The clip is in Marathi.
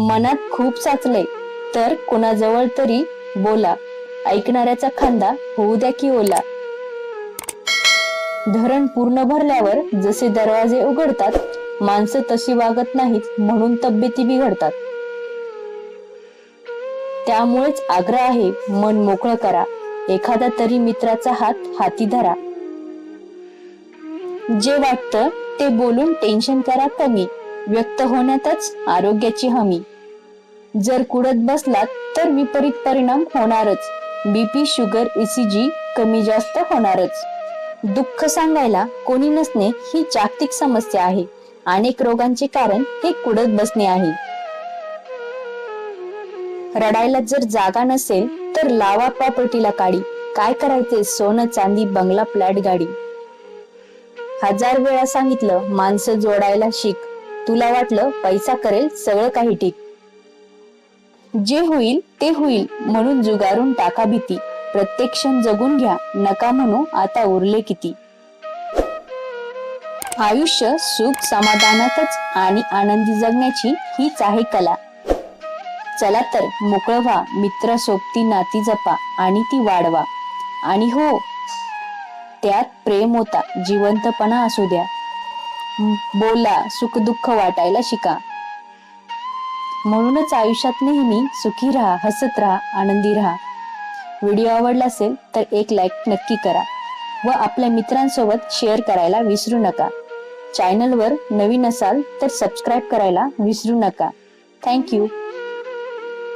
मनात खूप साचलंय. तर कुणाजवळ तरी बोला. ऐकणाऱ्याचा खांदा होऊ द्या की ओला. धरण पूर्ण भरल्यावर जसे दरवाजे उघडतात माणसं तशी वागत नाहीत म्हणून तब्येती बिघडतात. त्यामुळेच आग्रह आहे मन मोकळं करा. एखादा तरी मित्राचा हात हाती धरा. जे वाटतं ते बोलून टेन्शन करा कमी. व्यक्त होण्यातच आरोग्याची हमी. जर कुडत बसलात तर विपरीत परिणाम होणारच. बीपी शुगर ईसीजी कमी जास्त होणारच. दुःख सांगायला कोणी नसणे ही जागतिक समस्या आहे. अनेक रोगांचे कारण हे कुडत बसणे आहे. रडायला जर जागा नसेल तर लावा प्रॉपर्टीला काढी काय करायचे? सोनं चांदी बंगला फ्लॅट गाडी. हजार वेळा सांगितलं माणसं जोडायला शिक. तुला वाटलं पैसा करेल सगळं काही ठीक. जे होईल ते होईल म्हणून जुगारून टाका भीती. प्रत्येक क्षण जगून घ्या नका म्हणू आता उरले किती. आयुष्य सुख समाधानातच आणि आनंदी जगण्याची हीच आहे कला. चला तर मोकळं व्हा मित्र सोबती नाती जपा आणि ती वाढवा. आणि हो त्यात प्रेम होता जिवंतपणा असू द्या. बोला सुख दुःख वाटायला शिका. म्हणूनच आयुष्यात नेहमी सुखी राहा हसत राहा आनंदी राहा. व्हिडिओ आवडला असेल तर एक लाईक नक्की करा व आपल्या मित्रांसोबत शेअर करायला विसरू नका. चॅनलवर नवीन असाल तर सबस्क्राईब करायला विसरू नका. थँक्यू